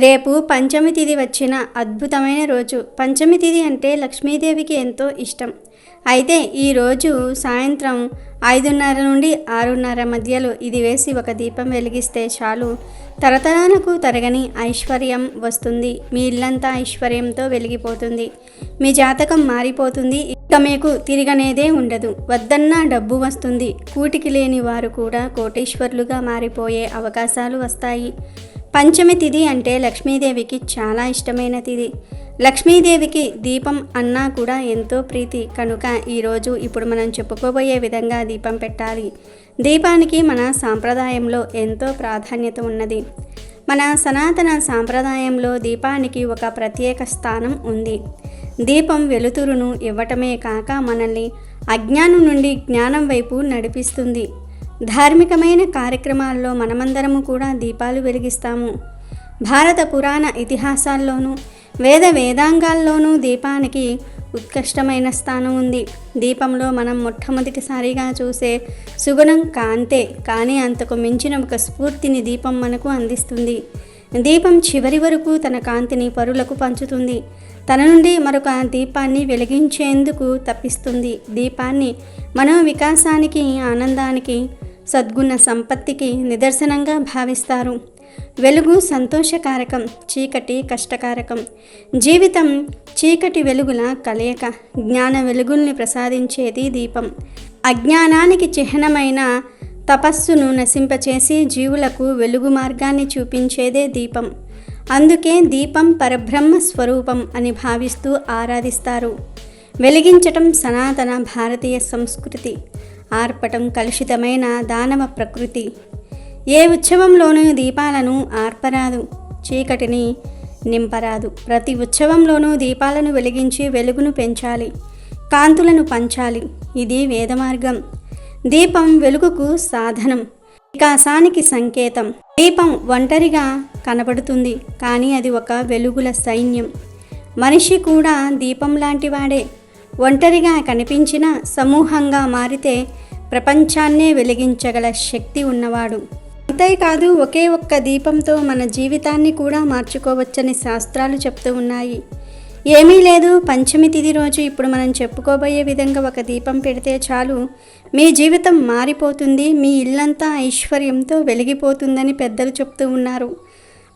రేపు పంచమి తిథి వచ్చిన అద్భుతమైన రోజు. పంచమి తిథి అంటే లక్ష్మీదేవికి ఎంతో ఇష్టం. అయితే ఈ రోజు సాయంత్రం ఐదున్నర నుండి ఆరున్నర మధ్యలో ఇది వేసి ఒక దీపం వెలిగిస్తే చాలు. తరతరాలకు తరగని ఐశ్వర్యం వస్తుంది. మీ ఇల్లంతా ఐశ్వర్యంతో వెలిగిపోతుంది. మీ జాతకం మారిపోతుంది. ఇక మీకు తిరగనేదే ఉండదు. వద్దన్నా డబ్బు వస్తుంది. కూటికి లేని వారు కూడా కోటేశ్వర్లుగా మారిపోయే అవకాశాలు వస్తాయి. పంచమి తిథి అంటే లక్ష్మీదేవికి చాలా ఇష్టమైన తిథి లక్ష్మీదేవికి దీపం అన్నా కూడా ఎంతో ప్రీతి. కనుక ఈరోజు ఇప్పుడు మనం చెప్పుకోబోయే విధంగా దీపం పెట్టాలి. దీపానికి మన సాంప్రదాయంలో ఎంతో ప్రాధాన్యత ఉన్నది. మన సనాతన సాంప్రదాయంలో దీపానికి ఒక ప్రత్యేక స్థానం ఉంది. దీపం వెలుతురును ఇవ్వటమే కాక మనల్ని అజ్ఞానం నుండి జ్ఞానం వైపు నడిపిస్తుంది. ధార్మికమైన కార్యక్రమాల్లో మనమందరము కూడా దీపాలు వెలిగిస్తాము. భారత పురాణ ఇతిహాసాల్లోనూ వేద వేదాంగాల్లోనూ దీపానికి ఉత్కృష్టమైన స్థానం ఉంది. దీపంలో మనం మొట్టమొదటిసారిగా చూసే సుగుణం కాంతే. కానీ అంతకు మించిన ఒక స్ఫూర్తిని దీపం మనకు అందిస్తుంది. దీపం చివరి వరకు తన కాంతిని పరులకు పంచుతుంది. తన నుండి మరొక దీపాన్ని వెలిగించేందుకు తప్పిస్తుంది. దీపాన్ని మనం వికాసానికి ఆనందానికి సద్గుణ సంపత్తికి నిదర్శనంగా భావిస్తారు. వెలుగు సంతోషకారకం చీకటి కష్టకారకం. జీవితం చీకటి వెలుగుల కలయిక జ్ఞాన వెలుగుల్ని ప్రసాదించేది దీపం. అజ్ఞానానికి చిహ్నమైన తపస్సును నశింపచేసి జీవులకు వెలుగు మార్గాన్ని చూపించేదే దీపం. అందుకే దీపం పరబ్రహ్మ స్వరూపం అని భావిస్తూ ఆరాధిస్తారు. వెలిగించటం సనాతన భారతీయ సంస్కృతి. ఆర్పటం కలుషితమైన దానవ ప్రకృతి. ఏ ఉత్సవంలోనూ దీపాలను ఆర్పరాదు. చీకటిని నింపరాదు. ప్రతి ఉత్సవంలోనూ దీపాలను వెలిగించి వెలుగును పెంచాలి. కాంతులను పంచాలి. ఇది వేదమార్గం. దీపం వెలుగుకు సాధనం. వికాసానికి సంకేతం. దీపం ఒంటరిగా కనబడుతుంది. కానీ అది ఒక వెలుగుల సైన్యం. మనిషి కూడా దీపం లాంటివాడే ఒంటరిగా కనిపించిన సమూహంగా మారితే ప్రపంచాన్నే వెలిగించగల శక్తి ఉన్నవాడు. కాదు ఒకే ఒక్క దీపంతో మన జీవితాన్ని కూడా మార్చుకోవచ్చని శాస్త్రాలు చెప్తూ ఉన్నాయి. ఏమీ లేదు పంచమి తిథి రోజు ఇప్పుడు మనం చెప్పుకోబోయే విధంగా ఒక దీపం పెడితే చాలు. మీ జీవితం మారిపోతుంది మీ ఇల్లంతా ఐశ్వర్యంతో వెలిగిపోతుందని పెద్దలు చెప్తూ ఉన్నారు.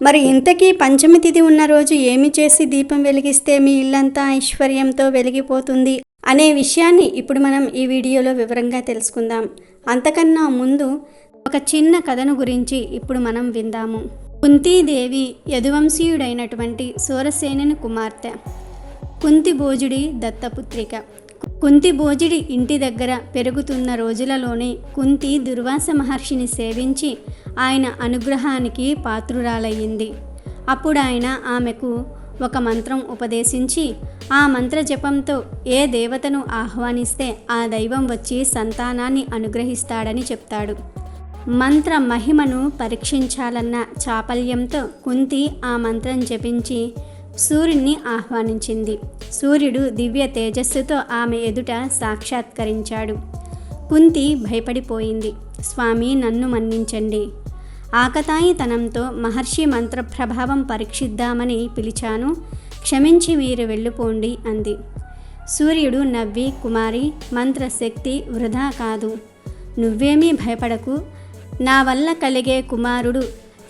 మరి ఇంతకీ పంచమి తిథి ఉన్న రోజు ఏమి చేసి దీపం వెలిగిస్తే మీ ఇల్లంతా ఐశ్వర్యంతో వెలిగిపోతుంది అనే విషయాన్ని ఇప్పుడు మనం ఈ వీడియోలో వివరంగా తెలుసుకుందాం. అంతకన్నా ముందు ఒక చిన్న కథను గురించి ఇప్పుడు మనం విందాము. కుంతీదేవి యదువంశీయుడైనటువంటి సూరసేనుని కుమార్తె. కుంతి భోజుడి దత్తపుత్రిక. కుంతి భోజుడి ఇంటి దగ్గర పెరుగుతున్న రోజులలోనే కుంతి దుర్వాస మహర్షిని సేవించి ఆయన అనుగ్రహానికి పాత్రురాలయ్యింది. అప్పుడు ఆయన ఆమెకు ఒక మంత్రం ఉపదేశించి ఆ మంత్ర జపంతో ఏ దేవతను ఆహ్వానిస్తే ఆ దైవం వచ్చి సంతానాన్ని అనుగ్రహిస్తాడని చెప్తాడు. మంత్ర మహిమను పరీక్షించాలన్న చాపల్యంతో కుంతి ఆ మంత్రం జపించి సూర్యుడిని ఆహ్వానించింది. సూర్యుడు దివ్య తేజస్సుతో ఆమె ఎదుట సాక్షాత్కరించాడు. కుంతి భయపడిపోయింది. స్వామి నన్ను మన్నించండి. ఆకతాయితనంతో మహర్షి మంత్ర ప్రభావం పరీక్షిద్దామని పిలిచాను. క్షమించి మీరు వెళ్ళిపోండి అంది. సూర్యుడు నవ్వి కుమారి మంత్రశక్తి వృధా కాదు. నువ్వేమీ భయపడకు. నా వల్ల కలిగే కుమారుడు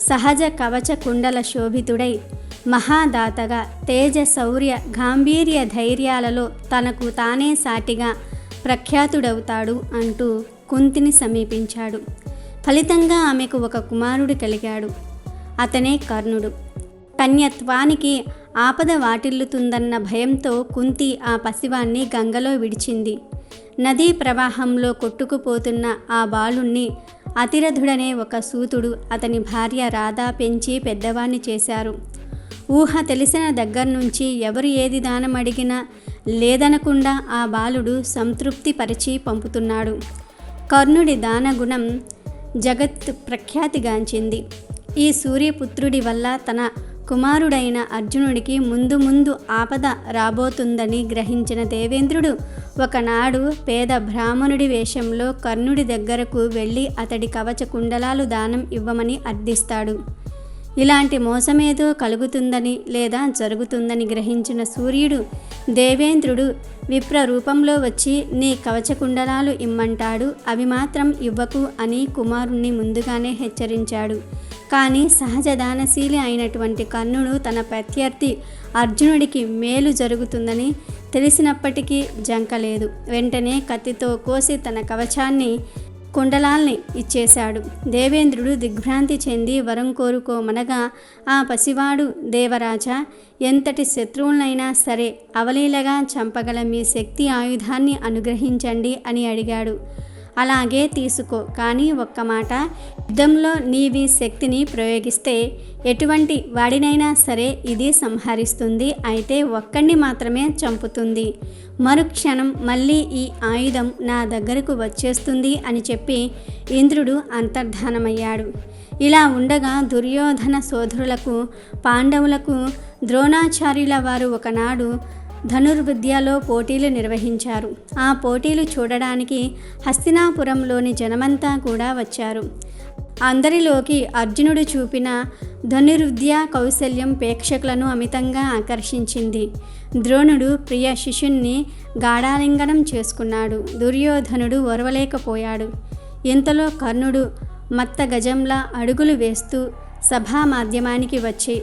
సహజ కవచ కుండల శోభితుడై మహాదాతగా తేజ శౌర్య గాంభీర్య ధైర్యాలలో తనకు తానే సాటిగా ప్రఖ్యాతుడవుతాడు అంటూ కుంతిని సమీపించాడు. ఫలితంగా ఆమెకు ఒక కుమారుడు కలిగాడు. అతనే కర్ణుడు. కన్యత్వానికి ఆపద వాటిల్లుతుందన్న భయంతో కుంతి ఆ పసివాన్ని గంగలో విడిచింది. నదీ ప్రవాహంలో కొట్టుకుపోతున్న ఆ బాలుణ్ణి అతిరథుడనే ఒక సూతుడు. అతని భార్య రాధా పెంచి పెద్దవాణ్ణి చేశారు. ఊహ తెలిసిన దగ్గర నుంచి ఎవరు ఏది దానం అడిగినా లేదనకుండా ఆ బాలుడు సంతృప్తి పరిచి పంపుతున్నాడు. కర్ణుడి దానగుణం జగత్ ప్రఖ్యాతిగాంచింది. ఈ సూర్యపుత్రుడి వల్ల తన కుమారుడైన అర్జునుడికి ముందు ముందు ఆపద రాబోతుందని గ్రహించిన దేవేంద్రుడు ఒకనాడు పేద బ్రాహ్మణుడి వేషంలో కర్ణుడి దగ్గరకు వెళ్ళి అతడి కవచ కుండలాలు దానం ఇవ్వమని అర్థిస్తాడు. ఇలాంటి మోసమేదో కలుగుతుందని లేదా జరుగుతుందని గ్రహించిన సూర్యుడు దేవేంద్రుడు విప్ర రూపంలో వచ్చి నీ కవచకుండలాలు ఇమ్మంటాడు. అవి మాత్రం ఇవ్వకు అని కుమారుణ్ణి ముందుగానే హెచ్చరించాడు. కానీ సహజ దానశీలి అయినటువంటి కర్ణుడు తన ప్రత్యర్థి అర్జునుడికి మేలు జరుగుతుందని తెలిసినప్పటికీ జంకలేదు. వెంటనే కత్తితో కోసి తన కవచాన్ని కుండలాల్ని ఇచ్చేశాడు. దేవేంద్రుడు దిగ్భ్రాంతి చెంది వరం కోరుకోమనగా ఆ పసివాడు దేవరాజా ఎంతటి శత్రువులైనా సరే అవలీలగా చంపగల మీ శక్తి ఆయుధాన్ని అనుగ్రహించండి అని అడిగాడు. అలాగే తీసుకో. కానీ ఒక్క మాట యుద్ధంలో నీవి శక్తిని ప్రయోగిస్తే ఎటువంటి వాడినైనా సరే ఇది సంహరిస్తుంది. అయితే ఒక్కడిని మాత్రమే చంపుతుంది. మరుక్షణం మళ్ళీ ఈ ఆయుధం నా దగ్గరకు వచ్చేస్తుంది అని చెప్పి ఇంద్రుడు అంతర్ధానమయ్యాడు. ఇలా ఉండగా దుర్యోధన సోదరులకు పాండవులకు ద్రోణాచార్యుల వారు ఒకనాడు ధనుర్విద్యలో పోటీలు నిర్వహించారు. ఆ పోటీలు చూడడానికి హస్తినాపురంలోని జనమంతా కూడా వచ్చారు. అందరిలోకి అర్జునుడు చూపిన ధనుర్విద్య కౌశల్యం ప్రేక్షకులను అమితంగా ఆకర్షించింది. ద్రోణుడు ప్రియ శిష్యుణ్ణి గాఢాలింగనం చేసుకున్నాడు. దుర్యోధనుడు ఒరవలేకపోయాడు ఇంతలో కర్ణుడు మత్త గజంలా అడుగులు వేస్తూ సభా మాధ్యమానికి వచ్చి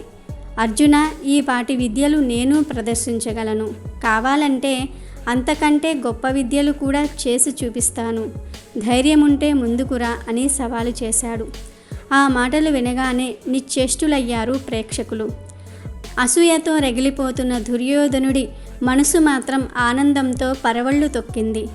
అర్జున ఈ పాటి విద్యలు నేను ప్రదర్శించగలను. కావాలంటే అంతకంటే గొప్ప విద్యలు కూడా చేసి చూపిస్తాను. ధైర్యముంటే ముందుకురా అని సవాలు చేశాడు. ఆ మాటలు వినగానే నిశ్చేష్టులయ్యారు ప్రేక్షకులు. అసూయతో రగిలిపోతున్న దుర్యోధనుడి మనసు మాత్రం ఆనందంతో పరవళ్ళు తొక్కింది.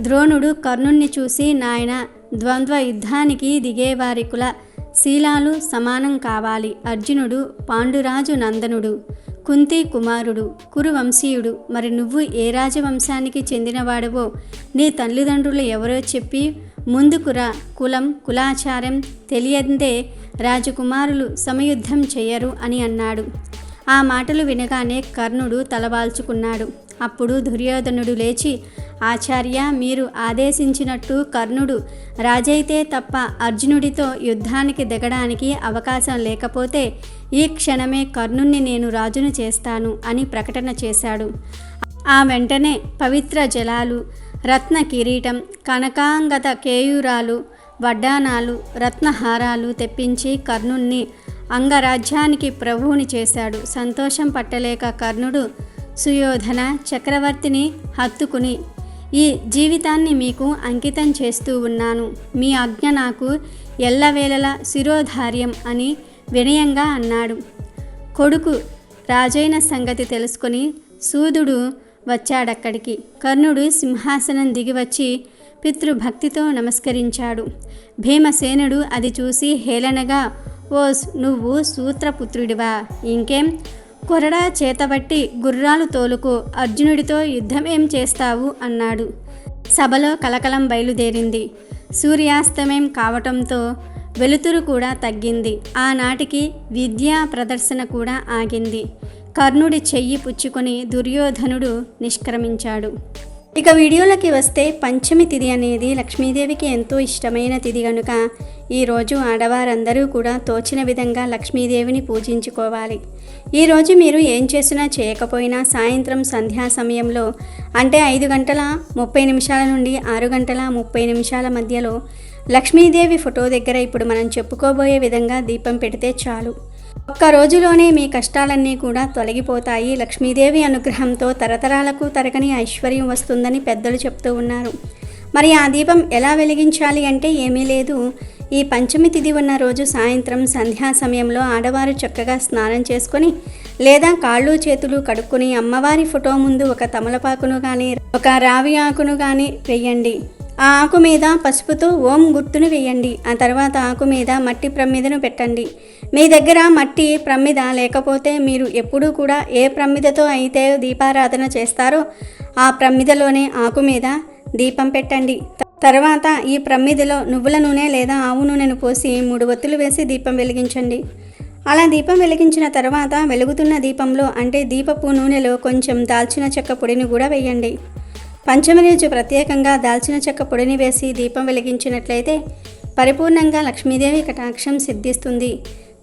ద్రోణుడు కర్ణుణ్ణి చూసి నాయన ద్వంద్వ యుద్ధానికి దిగేవారి కుల శీలాలు సమానం కావాలి. అర్జునుడు పాండురాజు నందనుడు కుంతి కుమారుడు కురువంశీయుడు. మరి నువ్వు ఏ రాజవంశానికి చెందినవాడవో నీ తల్లిదండ్రులు ఎవరో చెప్పి ముందుకురా కులం కులాచారం తెలియందే రాజకుమారులు సమయుద్ధం చేయరు అని అన్నాడు. ఆ మాటలు వినగానే కర్ణుడు తలవాల్చుకున్నాడు. అప్పుడు దుర్యోధనుడు లేచి ఆచార్య మీరు ఆదేశించినట్టు కర్ణుడు. రాజైతే తప్ప అర్జునుడితో యుద్ధానికి దిగడానికి అవకాశం లేకపోతే ఈ క్షణమే కర్ణుణ్ణి నేను రాజును చేస్తాను అని ప్రకటన చేశాడు. ఆ వెంటనే పవిత్ర జలాలు రత్న కిరీటం కనకాంగత కేయూరాలు వడ్డానాలు రత్నహారాలు తెప్పించి కర్ణుణ్ణి అంగరాజ్యానికి ప్రభువుని చేశాడు. సంతోషం పట్టలేక కర్ణుడు సుయోధన చక్రవర్తిని హత్తుకుని ఈ జీవితాన్ని మీకు అంకితం చేస్తూ ఉన్నాను. మీ ఆజ్ఞ నాకు ఎల్లవేళల శిరోధార్యం అని వినయంగా అన్నాడు. కొడుకు రాజైన సంగతి తెలుసుకొని సూదుడు వచ్చాడక్కడికి. కర్ణుడు సింహాసనం దిగివచ్చి పితృభక్తితో నమస్కరించాడు. భీమసేనుడు అది చూసి హేళనగా ఓస్ నువ్వు సూత్రపుత్రుడివా? ఇంకేం? కొరడా చేతబట్టి గుర్రాలు తోలుకు అర్జునుడితో యుద్ధమేం చేస్తావు? అన్నాడు. సభలో కలకలం బయలుదేరింది. సూర్యాస్తమయం కావటంతో వెలుతురు కూడా తగ్గింది. ఆనాటికి విద్యా ప్రదర్శన కూడా ఆగింది. కర్ణుడి చెయ్యి పుచ్చుకొని దుర్యోధనుడు నిష్క్రమించాడు. ఇక వీడియోలకి వస్తే పంచమి తిథి అనేది లక్ష్మీదేవికి ఎంతో ఇష్టమైన తిథి కనుక ఈరోజు ఆడవారందరూ కూడా తోచిన విధంగా లక్ష్మీదేవిని పూజించుకోవాలి. ఈరోజు మీరు ఏం చేసినా చేయకపోయినా సాయంత్రం సంధ్యా సమయంలో అంటే ఐదు గంటల ముప్పై నిమిషాల నుండి ఆరు గంటల ముప్పై నిమిషాల మధ్యలో లక్ష్మీదేవి ఫోటో దగ్గర ఇప్పుడు మనం చెప్పుకోబోయే విధంగా దీపం పెడితే చాలు. ఒక్క రోజులోనే మీ కష్టాలన్నీ కూడా తొలగిపోతాయి. లక్ష్మీదేవి అనుగ్రహంతో తరతరాలకు తరగని ఐశ్వర్యం వస్తుందని పెద్దలు చెప్తూ ఉన్నారు. మరి ఆ దీపం ఎలా వెలిగించాలి అంటే ఏమీ లేదు. ఈ పంచమి తిథి ఉన్న రోజు సాయంత్రం సంధ్యా సమయంలో ఆడవారు చక్కగా స్నానం చేసుకొని లేదా కాళ్ళు చేతులు కడుక్కుని అమ్మవారి ఫోటో ముందు ఒక తమలపాకును కానీ ఒక రావి ఆకును కానీ వేయండి. ఆ ఆకు మీద పసుపుతో ఓం గుర్తును వేయండి. ఆ తర్వాత ఆకు మీద మట్టి ప్రమిదను పెట్టండి. మీ దగ్గర మట్టి ప్రమిద లేకపోతే మీరు ఎప్పుడూ కూడా ఏ ప్రమిదతో అయితే దీపారాధన చేస్తారో ఆ ప్రమిదలోనే ఆకు మీద దీపం పెట్టండి. తర్వాత ఈ ప్రమ్మిదిలో నువ్వుల నూనె లేదా ఆవు నూనెను పోసి మూడు ఒత్తులు వేసి దీపం వెలిగించండి. అలా దీపం వెలిగించిన తర్వాత వెలుగుతున్న దీపంలో అంటే దీపపు నూనెలో కొంచెం దాల్చిన చెక్క పొడిని కూడా వేయండి. పంచమి రోజు ప్రత్యేకంగా దాల్చిన చెక్క పొడిని వేసి దీపం వెలిగించినట్లయితే పరిపూర్ణంగా లక్ష్మీదేవి కటాక్షం సిద్ధిస్తుంది.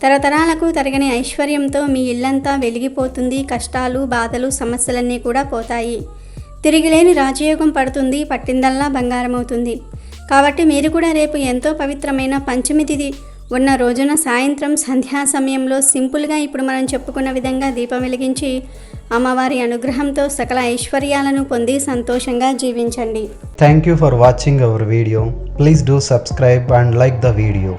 తరతరాలకు తరగని ఐశ్వర్యంతో మీ ఇల్లంతా వెలిగిపోతుంది. కష్టాలు బాధలు సమస్యలన్నీ కూడా పోతాయి. తిరిగిలేని రాజయోగం పడుతుంది పట్టిందల్లా బంగారం అవుతుంది కాబట్టి మీరు కూడా రేపు ఎంతో పవిత్రమైన పంచమి తిథి ఉన్న రోజున సాయంత్రం సంధ్యా సమయంలో సింపుల్గా ఇప్పుడు మనం చెప్పుకున్న విధంగా దీపం వెలిగించి అమ్మవారి అనుగ్రహంతో సకల ఐశ్వర్యాలను పొంది సంతోషంగా జీవించండి. Thank you for watching our video please do subscribe and like the video